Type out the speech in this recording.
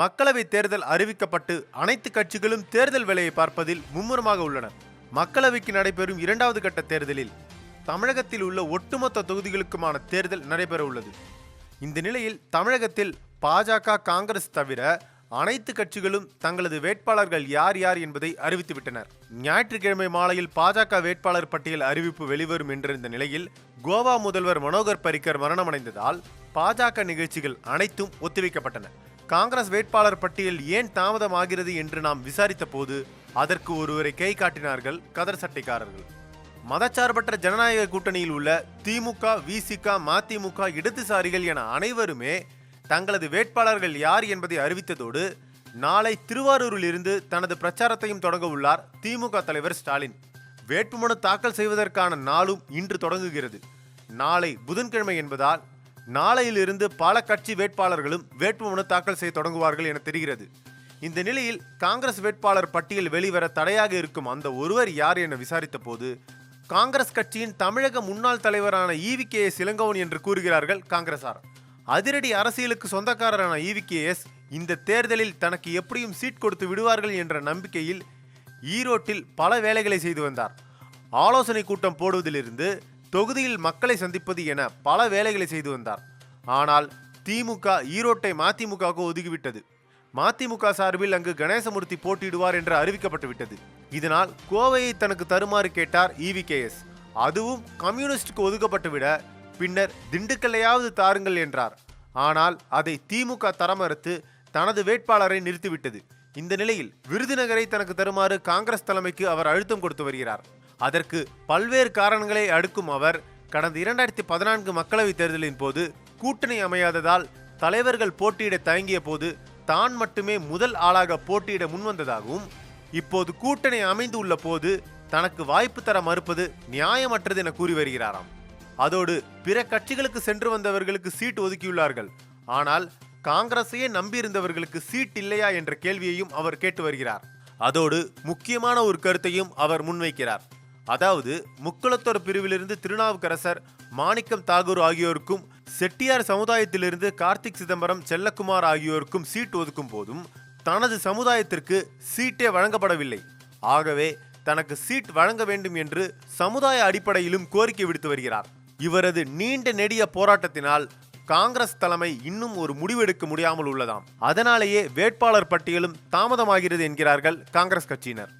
மக்களவை தேர்தல் அறிவிக்கப்பட்டு அனைத்து கட்சிகளும் தேர்தல் வேலையை பார்ப்பதில் மும்முரமாக உள்ளன. மக்களவைக்கு நடைபெறும் இரண்டாவது கட்ட தேர்தலில் தமிழகத்தில் உள்ள ஒட்டுமொத்த தொகுதிகளுக்குமான தேர்தல் நடைபெற உள்ளது. இந்த நிலையில் தமிழகத்தில் பாஜக காங்கிரஸ் தவிர அனைத்து கட்சிகளும் தங்களது வேட்பாளர்கள் யார் யார் என்பதை அறிவித்துவிட்டனர் ஞாயிற்றுக்கிழமை மாலையில் பாஜக வேட்பாளர் பட்டியல் அறிவிப்பு வெளிவரும் என்றிருந்த நிலையில் கோவா முதல்வர் மனோகர் பரிக்கர் மரணமடைந்ததால் பாஜக நிகழ்ச்சிகள் அனைத்தும் ஒத்திவைக்கப்பட்டன. காங்கிரஸ் வேட்பாளர் பட்டியல் ஏன் தாமதமாகிறது என்று நாம் விசாரித்த போது அதற்கு ஒருவரை கை காட்டினார்கள் கதர் சட்டைக்காரர்கள். மதச்சார்பற்ற ஜனநாயக கூட்டணியில் உள்ள திமுக விசிக மதிமுக இடதுசாரிகள் என அனைவருமே தங்களது வேட்பாளர்கள் யார் என்பதை அறிவித்ததோடு நாளை திருவாரூரில் இருந்து தனது பிரச்சாரத்தையும் தொடங்க உள்ளார் திமுக தலைவர் ஸ்டாலின். வேட்புமனு தாக்கல் செய்வதற்கான நாளும் இன்று தொடங்குகிறது. நாளை புதன்கிழமை என்பதால் நாளையிலிருந்து பல கட்சி வேட்பாளர்களும் வேட்புமனு தாக்கல் செய்ய தொடங்குவார்கள் என தெரிகிறது. இந்த நிலையில் காங்கிரஸ் வேட்பாளர் பட்டியல் வெளிவர தடையாக இருக்கும் அந்த ஒருவர் யார் என விசாரித்த போது காங்கிரஸ் கட்சியின் தமிழக முன்னாள் தலைவரான ஈவி கே எஸ் இளங்கவன் என்று கூறுகிறார்கள் காங்கிரசார். அதிரடி அரசியலுக்கு சொந்தக்காரரான ஈவி கே எஸ் இந்த தேர்தலில் தனக்கு எப்படியும் சீட் கொடுத்து விடுவார்கள் என்ற நம்பிக்கையில் ஈரோட்டில் பல வேலைகளை செய்து வந்தார். ஆலோசனை கூட்டம் போடுவதிலிருந்து தொகுதியில் மக்களை சந்திப்பது என பல வேலைகளை செய்து வந்தார். ஆனால் திமுக ஈரோட்டை மதிமுகவுக்கு ஒதுக்கிவிட்டது. மதிமுக சார்பில் அங்கு கணேசமூர்த்தி போட்டியிடுவார் என்று அறிவிக்கப்பட்டு விட்டது இதனால் கோவையை தனக்கு தருமாறு கேட்டார் இவிகேஎஸ் அதுவும் கம்யூனிஸ்டுக்கு ஒதுக்கப்பட்டுவிட பின்னர் திண்டுக்கல்லையாவது தாருங்கள் என்றார். ஆனால் அதை திமுக தர மறுத்து தனது வேட்பாளரை நிறுத்திவிட்டது. இந்த நிலையில் விருதுநகரை தனக்கு தருமாறு காங்கிரஸ் தலைமைக்கு அவர் அழுத்தம் கொடுத்து வருகிறார். அதற்கு பல்வேறு காரணங்களை அடுக்கும் அவர் கடந்த இரண்டாயிரத்தி பதினான்கு மக்களவைத் தேர்தலின் போது கூட்டணி அமையாததால் தலைவர்கள் போட்டியிட தயங்கிய போது தான் மட்டுமே முதல் ஆளாக போட்டியிட முன்வந்ததாகவும் இப்போது கூட்டணி அமைந்து உள்ள போது தனக்கு வாய்ப்பு தர மறுப்பது நியாயமற்றது என கூறி வருகிறாராம். அதோடு பிற கட்சிகளுக்கு சென்று வந்தவர்களுக்கு சீட் ஒதுக்கியுள்ளார்கள். ஆனால் காங்கிரஸையே நம்பியிருந்தவர்களுக்கு சீட் இல்லையா என்ற கேள்வியையும் அவர் கேட்டு வருகிறார். அதோடு முக்கியமான ஒரு கருத்தையும் அவர் முன்வைக்கிறார். அதாவது முக்குளத்தோர் பிரிவிலிருந்து திருநாவுக்கரசர் மாணிக்கம் தாகூர் ஆகியோருக்கும் செட்டியார் சமுதாயத்திலிருந்து கார்த்திக் சிதம்பரம் செல்லக்குமார் ஆகியோருக்கும் சீட் ஒதுக்கும் போதும் தனது சமுதாயத்திற்கு சீட்டே வழங்கப்படவில்லை. ஆகவே தனக்கு சீட் வழங்க வேண்டும் என்று சமுதாய அடிப்படையிலும் கோரிக்கை விடுத்து வருகிறார். இவரது நீண்ட நெடிய போராட்டத்தினால் காங்கிரஸ் தலைமை இன்னும் ஒரு முடிவெடுக்க முடியாமல் உள்ளதாம். அதனாலேயே வேட்பாளர் பட்டியலும் தாமதமாகிறது என்கிறார்கள் காங்கிரஸ் கட்சியினர்.